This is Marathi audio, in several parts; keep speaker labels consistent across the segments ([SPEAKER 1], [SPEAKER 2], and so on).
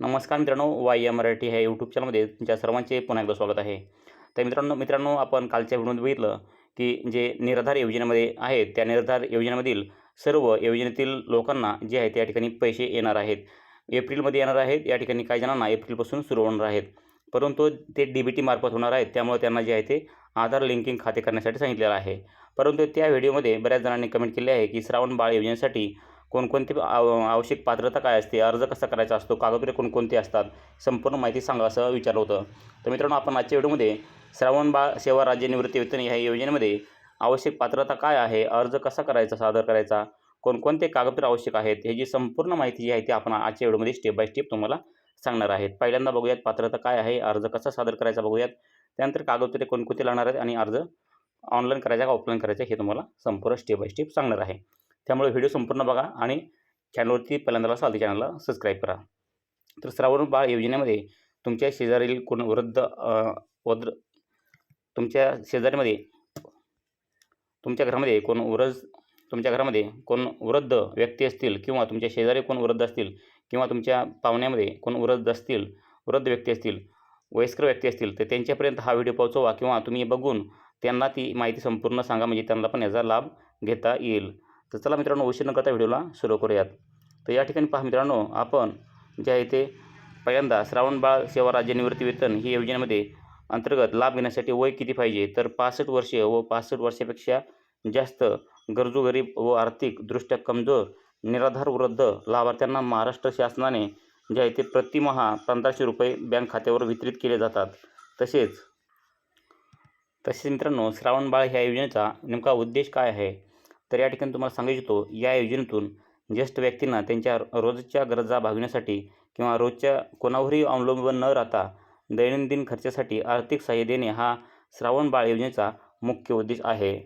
[SPEAKER 1] नमस्कार मित्रांनो वाय या मराठी ह्या यूट्यूब चॅनलमध्ये तुमच्या सर्वांचे पुन्हा एकदा स्वागत आहे. तर मित्रांनो मित्रांनो आपण कालच्या व्हिडिओमध्ये बघितलं की जे निराधार योजनेमध्ये आहेत त्या निराधार योजनेमधील सर्व योजनेतील लोकांना जे आहे त्या ठिकाणी पैसे येणार आहेत. एप्रिलमध्ये येणार आहेत या ठिकाणी काही जणांना एप्रिलपासून सुरू होणार आहेत. परंतु ते डी बी टी मार्फत होणार आहेत त्यामुळे त्यांना जे आहे ते आधार लिंकिंग खाते करण्यासाठी सांगितलेलं आहे. परंतु त्या व्हिडिओमध्ये बऱ्याच जणांनी कमेंट केले आहे की श्रावण बाळ योजनेसाठी कोणकोणती आव आवश्यक पात्रता काय असते? अर्ज कसा करायचा असतो? कागदपत्रे कोणकोणती असतात? संपूर्ण माहिती सांगा असं विचारलं होतं. तर मित्रांनो आपण आजच्या व्हिडिओमध्ये श्रावण बाळ सेवा राज्य निवृत्ती वेतन ह्या योजनेमध्ये आवश्यक पात्रता काय आहे? अर्ज कसा करायचा? सादर करायचा? कोणकोणते कागदपत्र आवश्यक आहेत? ह्याची संपूर्ण माहिती जी आहे ती आपण आजच्या व्हिडिओमध्ये स्टेप बाय स्टेप तुम्हाला सांगणार आहेत. पहिल्यांदा बघूयात पात्रता काय आहे? अर्ज कसा सादर करायचा बघूयात. त्यानंतर कागदपत्रे कोणकोणते लागणार आहेत आणि अर्ज ऑनलाईन करायचा का ऑफलाईन करायचा हे तुम्हाला संपूर्ण स्टेप बाय स्टेप सांगणार आहे. त्यामुळे व्हिडिओ संपूर्ण बघा आणि चॅनलवरती पहिल्यांदा चालते चॅनलला सबस्क्राईब करा. तर श्रावण बाळ योजनेमध्ये तुमच्या शेजारील कोण वृद्ध वद्र तुमच्या शेजारीमध्ये तुमच्या घरामध्ये कोण वृद्ध तुमच्या घरामध्ये कोण वृद्ध व्यक्ती असतील किंवा तुमच्या शेजारी कोण वृद्ध असतील किंवा तुमच्या पाहुण्यामध्ये कोण वृद्ध असतील वृद्ध व्यक्ती असतील वयस्कर व्यक्ती असतील तर त्यांच्यापर्यंत हा व्हिडिओ पोहोचवा किंवा तुम्ही बघून त्यांना ती माहिती संपूर्ण सांगा म्हणजे त्यांना पण याचा लाभ घेता येईल. तर चला मित्रांनो उशीर न करता व्हिडिओला सुरू करूयात. तर या ठिकाणी पहा मित्रांनो आपण जे आहे ते पहिल्यांदा श्रावण बाळ सेवा राज्य निवृत्ती वेतन ही योजनेमध्ये अंतर्गत लाभ घेण्यासाठी वय किती पाहिजे? तर पासष्ट वर्षे व पासष्ट वर्षापेक्षा जास्त गरजू गरीब व आर्थिकदृष्ट्या कमजोर निराधार वृद्ध लाभार्थ्यांना महाराष्ट्र शासनाने जे आहे ते प्रतिमहा पंधराशे रुपये बँक खात्यावर वितरित केले जातात. तसेच तसेच मित्रांनो श्रावण बाळ ह्या योजनेचा नेमका उद्देश काय आहे? तर या ठिकाणी तुम्हाला सांगू इच्छितो या योजनेतून ज्येष्ठ व्यक्तींना त्यांच्या रोजच्या गरजा भागविण्यासाठी किंवा रोजच्या कोणावरही अवलंबून न राहता दैनंदिन खर्चासाठी आर्थिक सहाय्य देणे हा श्रावण बाळ योजनेचा मुख्य उद्देश आहे.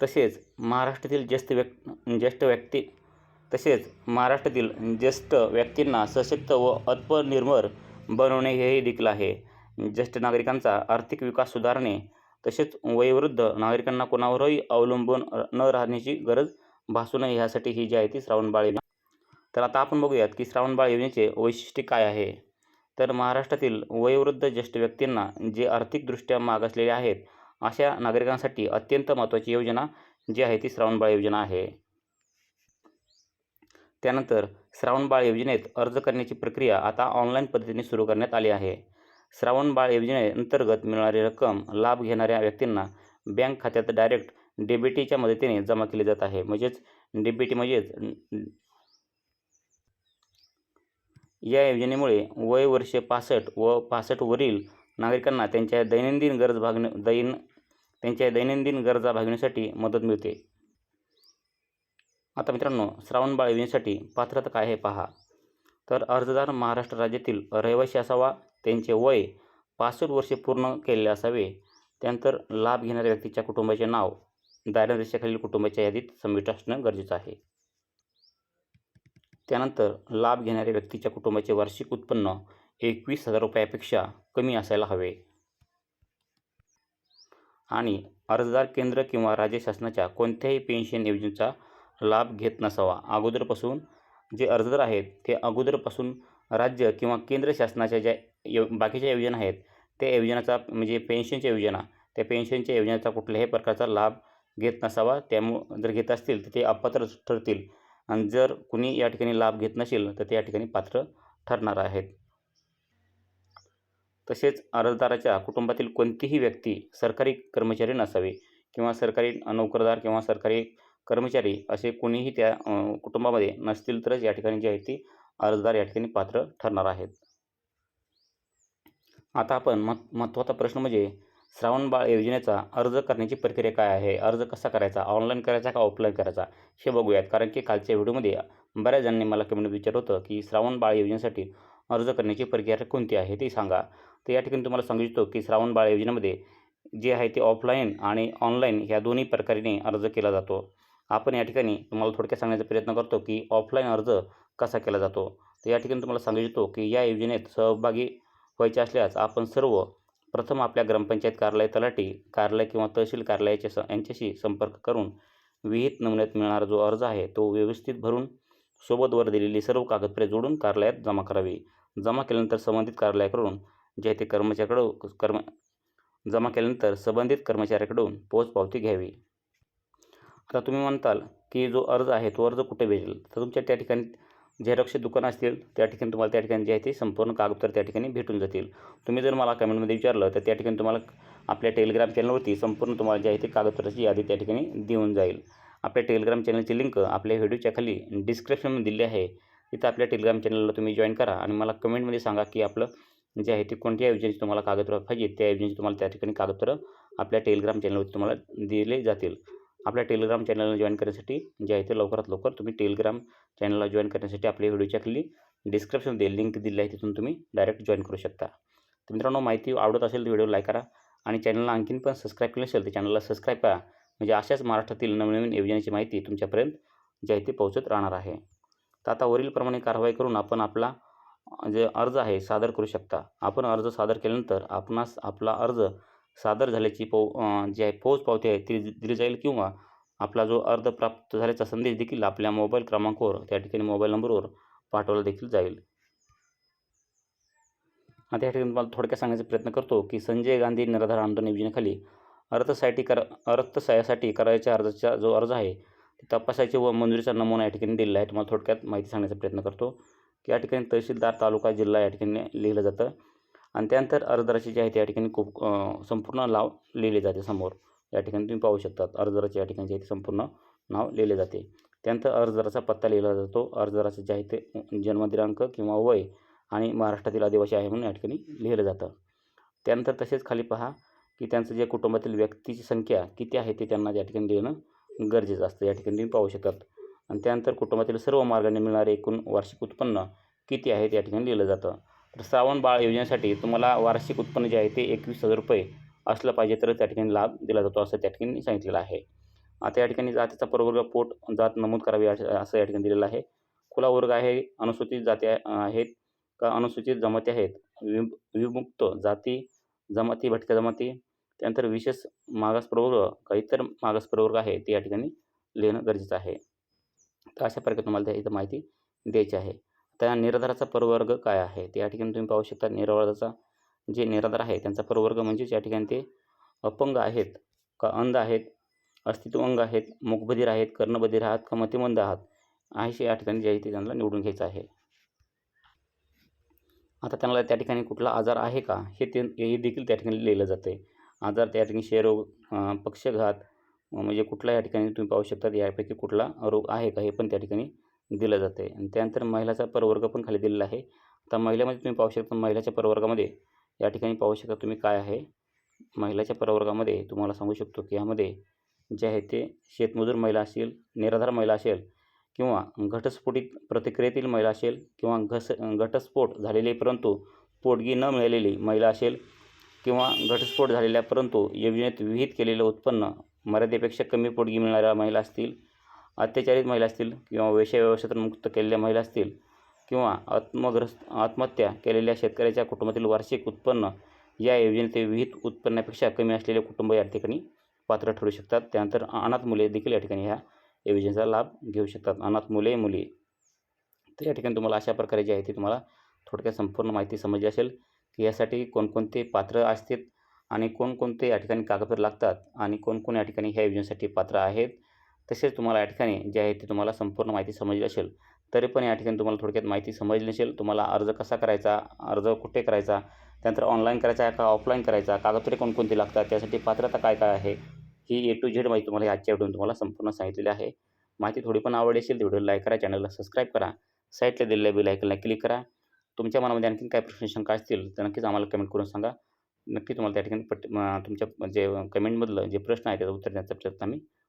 [SPEAKER 1] तसेच महाराष्ट्रातील ज्येष्ठ व्यक् ज्येष्ठ व्यक्ती तसेच महाराष्ट्रातील ज्येष्ठ व्यक्तींना सशक्त व आत्मनिर्भर बनवणे हेही देखील आहे. ज्येष्ठ नागरिकांचा आर्थिक विकास सुधारणे तसेच वयोवृद्ध नागरिकांना कोणावरही अवलंबून न राहण्याची गरज भासू नये ह्यासाठी ही जी आहे ती श्रावण बाळ योजना. तर आता आपण बघूयात की श्रावण बाळ योजनेचे वैशिष्ट्य काय आहे? तर महाराष्ट्रातील वयोवृद्ध ज्येष्ठ व्यक्तींना जे आर्थिकदृष्ट्या मागासलेले आहेत अशा नागरिकांसाठी अत्यंत महत्त्वाची योजना जी आहे ती श्रावण बाळ योजना आहे. त्यानंतर श्रावण बाळ योजनेत अर्ज करण्याची प्रक्रिया आता ऑनलाईन पद्धतीने सुरू करण्यात आली आहे. श्रावणबाळ योजनेअंतर्गत मिळणारी रक्कम लाभ घेणाऱ्या व्यक्तींना बँक खात्यात डायरेक्ट डेबिटीच्या मदतीने जमा केली जात आहे. म्हणजेच डेबिटी म्हणजेच या योजनेमुळे वय वर्षे पासष्ट व पासष्टवरील नागरिकांना त्यांच्या दैनंदिन गरज भागणे दैन त्यांच्या दैनंदिन गरजा भागण्यासाठी मदत मिळते. आता मित्रांनो श्रावण बाळ योजनेसाठी पात्रता काय आहे पहा. तर अर्जदार महाराष्ट्र राज्यातील रहिवासी असावा त्यांचे वय पासष्ट वर्षे पूर्ण केलेले असावे. त्यानंतर लाभ घेणाऱ्या व्यक्तीच्या कुटुंबाचे नाव दारिद्र्यरेषेखालील कुटुंबाच्या यादीत समाविष्ट असणं गरजेचं आहे. त्यानंतर लाभ घेणाऱ्या व्यक्तीच्या कुटुंबाचे वार्षिक उत्पन्न एकवीस हजार रुपयापेक्षा कमी असायला हवे. आणि अर्जदार केंद्र किंवा राज्य शासनाच्या कोणत्याही पेन्शन योजनेचा लाभ घेत नसावा. अगोदरपासून जे अर्जदार आहेत ते अगोदरपासून राज्य किंवा केंद्र शासनाच्या ज्या यो बाकीच्या योजना आहेत त्या योजनाचा म्हणजे पेन्शनच्या योजना त्या पेन्शनच्या योजनेचा कुठल्याही प्रकारचा लाभ घेत नसावा. त्यामुळं जर घेत असतील तर ते अपात्र ठरतील. आणि जर कुणी या ठिकाणी लाभ घेत नसेल तर ते या ठिकाणी पात्र ठरणार आहेत. तसेच अर्जदाराच्या कुटुंबातील कोणतीही व्यक्ती सरकारी कर्मचारी नसावे किंवा सरकारी नोकरदार किंवा सरकारी कर्मचारी असे कोणीही त्या कुटुंबामध्ये नसतील तरच या ठिकाणी जे आहे ती अर्जदार या ठिकाणी पात्र ठरणार आहेत. आता आपण मत महत्त्वाचा प्रश्न म्हणजे श्रावण बाळ योजनेचा अर्ज करण्याची प्रक्रिया काय आहे? अर्ज कसा करायचा? ऑनलाईन करायचा का ऑफलाईन करायचा? हे बघूयात. कारण की कालच्या व्हिडिओमध्ये बऱ्याच जणांनी मला कमेंट विचारलं होतं की श्रावण बाळ योजनेसाठी अर्ज करण्याची प्रक्रिया कोणती आहे ते सांगा. तर या ठिकाणी तुम्हाला सांगू इच्छितो की श्रावण बाळ योजनेमध्ये जे आहे ते ऑफलाईन आणि ऑनलाईन ह्या दोन्ही प्रकारे अर्ज केला जातो. आपण या ठिकाणी तुम्हाला थोडक्यात सांगण्याचा प्रयत्न करतो की ऑफलाईन अर्ज कसा केला जातो? तर या ठिकाणी तुम्हाला सांगू इच्छितो की या योजनेत सहभागी व्हायचे असल्यास आपण सर्व प्रथम आपल्या ग्रामपंचायत कार्यालय तलाठी कार्यालय किंवा तहसील कार्यालयाच्या स यांच्याशी संपर्क करून विहित नमुन्यात मिळणारा जो अर्ज आहे तो व्यवस्थित भरून सोबत वर दिलेली सर्व कागदपत्रे जोडून कार्यालयात जमा करावी. जमा केल्यानंतर संबंधित कार्यालयाकडून जे आहे ते कर्म जमा केल्यानंतर संबंधित कर्मचाऱ्याकडून पोचपावती घ्यावी. आता तुम्ही म्हणताल की जो अर्ज आहे तो अर्ज कुठे भेटेल? तर तुमच्या त्या ठिकाणी झेरॉक्सचे दुकान असतील त्या ठिकाणी तुम्हाला त्या ठिकाणी जे आहे ते संपूर्ण कागदपत्र त्या ठिकाणी भेटून जातील. तुम्ही जर मला कमेंटमध्ये विचारलं तर त्या ठिकाणी तुम्हाला आपल्या टेलिग्राम चॅनलवरती संपूर्ण तुम्हाला जे आहे ते कागदपत्राची यादी त्या ठिकाणी देऊन जाईल. आपल्या टेलिग्राम चॅनलची लिंक आपल्या व्हिडिओच्या खाली डिस्क्रिप्शनमध्ये दिली आहे. तिथं आपल्या टेलिग्राम चॅनलला तुम्ही जॉईन करा आणि मला कमेंटमध्ये सांगा की आपलं जे आहे ते कोणत्या योजनेची तुम्हाला कागदपत्र पाहिजे त्या योजनेची तुम्हाला त्या ठिकाणी कागदपत्र आपल्या टेलिग्राम चॅनलवरती तुम्हाला दिले जातील. आपल्या टेलिग्राम चॅनलला जॉईन करण्यासाठी जे आहे ते लवकरात लवकर तुम्ही टेलिग्राम चॅनलला जॉईन करण्यासाठी आपल्या व्हिडिओच्या खाली डिस्क्रिप्शनमध्ये लिंक दिली आहे तिथून तुम्ही डायरेक्ट जॉईन करू शकता. तर मित्रांनो माहिती आवडत असेल तर व्हिडिओ लाईक करा आणि चॅनलला आणखीन पण सबस्क्राईब केलं असेल तर चॅनलला सबस्क्राईब करा. म्हणजे अशाच महाराष्ट्रातील नवनवीन योजनेची माहिती तुमच्यापर्यंत जी आहे ती पोहोचत राहणार आहे. तर आता वरीलप्रमाणे कारवाई करून आपण आपला जे अर्ज आहे सादर करू शकता. आपण अर्ज सादर केल्यानंतर आपणास आपला अर्ज सादर झाल्याची पो जी आहे पोच पावती आहे ती दिली जाईल किंवा आपला जो अर्ज प्राप्त झाल्याचा संदेश देखील आपल्या मोबाईल क्रमांकावर त्या ठिकाणी मोबाईल नंबरवर पाठवला देखील जाईल. आता या ठिकाणी तुम्हाला थोडक्यात सांगण्याचा प्रयत्न करतो की संजय गांधी निराधार आंदोलन योजनेखाली अर्थसाठी कर अर्थसहाय्यासाठी करायच्या अर्जाचा जो अर्ज आहे ते तपासायचे व मंजुरीचा नमुना या ठिकाणी दिलेला आहे. तुम्हाला थोडक्यात माहिती सांगण्याचा प्रयत्न करतो की या ठिकाणी तहसीलदार तालुका जिल्हा या ठिकाणी लिहिलं जातं. आणि त्यानंतर अर्जदाराची जी आहे त्या ठिकाणी खूप संपूर्ण नाव लिहिले जाते समोर. या ठिकाणी तुम्ही पाहू शकतात अर्जदाराचे या ठिकाणी जे आहे ते संपूर्ण नाव लिहिले जाते. त्यानंतर अर्जदाराचा पत्ता लिहिला जातो. अर्जदाराचं जे आहे ते जन्मदिनांक किंवा वय आणि महाराष्ट्रातील आदिवासी आहे म्हणून या ठिकाणी लिहिलं जातं. त्यानंतर तसेच खाली पहा की त्यांचं जे कुटुंबातील व्यक्तीची संख्या किती आहे ते त्यांना या ठिकाणी लिहिणं गरजेचं असतं. या ठिकाणी तुम्ही पाहू शकतात. आणि त्यानंतर कुटुंबातील सर्व मार्गाने मिळणारे एकूण वार्षिक उत्पन्न किती आहे ते या ठिकाणी लिहिलं जातं. तर श्रावण बाळ योजनेसाठी तुम्हाला वार्षिक उत्पन्न जे आहे ते एकवीस हजार रुपये असलं पाहिजे तर त्या ठिकाणी लाभ दिला जातो असं त्या ठिकाणी सांगितलेलं आहे. आता या ठिकाणी जातीचा प्रवर्ग पोट जात नमूद करावी असं या ठिकाणी दिलेलं आहे. खुला वर्ग आहे अनुसूचित जाती आहेत का अनुसूचित जमाती आहेत? वि विमुक्त जाती जमाती भटक्या जमाती त्यानंतर विशेष मागास प्रवर्ग का इतर मागास प्रवर्ग आहे ते या ठिकाणी लिहिणं गरजेचं आहे. तर अशा प्रकारे तुम्हाला त्या इथं माहिती द्यायची आहे. त्या निराधाराचा परवर्ग काय आहे? ते या ठिकाणी तुम्ही पाहू शकता. निराधाराचा जे निराधार आहे त्यांचा परवर्ग म्हणजेच या ठिकाणी ते अपंग आहेत का अंध आहेत? अस्तित्व अंग आहेत मुखबधीर आहेत कर्णबधीर आहात का मतिमंद आहात? असे या ठिकाणी जे आहे ते त्यांना निवडून घ्यायचं आहे. आता त्यांना त्या ठिकाणी कुठला आजार आहे का? हे ते हे देखील त्या ठिकाणी लिहिलं जातं. आहे आजार त्या ठिकाणी क्षयरोग पक्षघात म्हणजे कुठला या ठिकाणी तुम्ही पाहू शकता यापैकी कुठला रोग आहे का? हे पण त्या ठिकाणी दिलं जातं. आहे आणि त्यानंतर महिलाचा प्रवर्ग पण खाली दिलेला आहे. आता महिलामध्ये तुम्ही पाहू शकता महिलाच्या प्रवर्गामध्ये या ठिकाणी पाहू शकता तुम्ही काय आहे. महिलाच्या प्रवर्गामध्ये तुम्हाला सांगू शकतो की यामध्ये जे आहे ते शेतमजूर महिला असेल निराधार महिला असेल किंवा घटस्फोटित प्रतिक्रियेतील महिला असेल किंवा घस घटस्फोट झालेली परंतु पोटगी न मिळालेली महिला असेल किंवा घटस्फोट झालेल्या परंतु योजनेत विहित केलेलं उत्पन्न मर्यादेपेक्षा कमी पोटगी मिळणाऱ्या महिला असतील अत्याचारित महिला असतील किंवा वेश्या व्यवस्थेतून मुक्त केलेल्या महिला असतील किंवा आत्मग्रस्त आत्महत्या केलेल्या शेतकऱ्याच्या कुटुंबातील वार्षिक उत्पन्न या योजनेत विहित उत्पन्नापेक्षा कमी असलेले कुटुंब या ठिकाणी पात्र ठरू शकतात. त्यानंतर अनाथ मुले देखील या ठिकाणी ह्या योजनेचा लाभ घेऊ शकतात. अनाथ मुले मुली. तर या ठिकाणी तुम्हाला अशा प्रकारे जे आहे ती तुम्हाला थोडक्यात संपूर्ण माहिती समजली असेल की यासाठी कोणकोणते पात्र असतात आणि कोणकोणते या ठिकाणी कागदपत्र लागतात आणि कोणकोण या ठिकाणी ह्या योजनेसाठी पात्र आहेत. तसेच तुम्हाला या ठिकाणी जे आहे ते तुम्हाला संपूर्ण माहिती समजली असेल तरी पण या ठिकाणी तुम्हाला थोडक्यात माहिती समजली नसेल तुम्हाला अर्ज कसा करायचा अर्ज कुठे करायचा त्यानंतर ऑनलाईन करायचा का ऑफलाईन करायचा कागदपत्रे कोणकोणती लागतात त्यासाठी पात्रता काय काय आहे ही ए टू झेड माहिती तुम्हाला आजच्या व्हिडिओ तुम्हाला संपूर्ण सांगितलेली आहे. माहिती थोडी पण आवडली असेल तर व्हिडिओ लाईक करा चॅनलला सबस्क्राईब करा साईटला दिलेल्या बेल आयकनला क्लिक करा. तुमच्या मनामध्ये आणखी काय प्रश्न शंका असतील तर नक्कीच आम्हाला कमेंट करून सांगा. नक्की तुम्हाला त्या ठिकाणी पट तुमच्या जे कमेंटमधलं जे प्रश्न आहे त्याचं उत्तर देण्याचा प्रयत्न आम्ही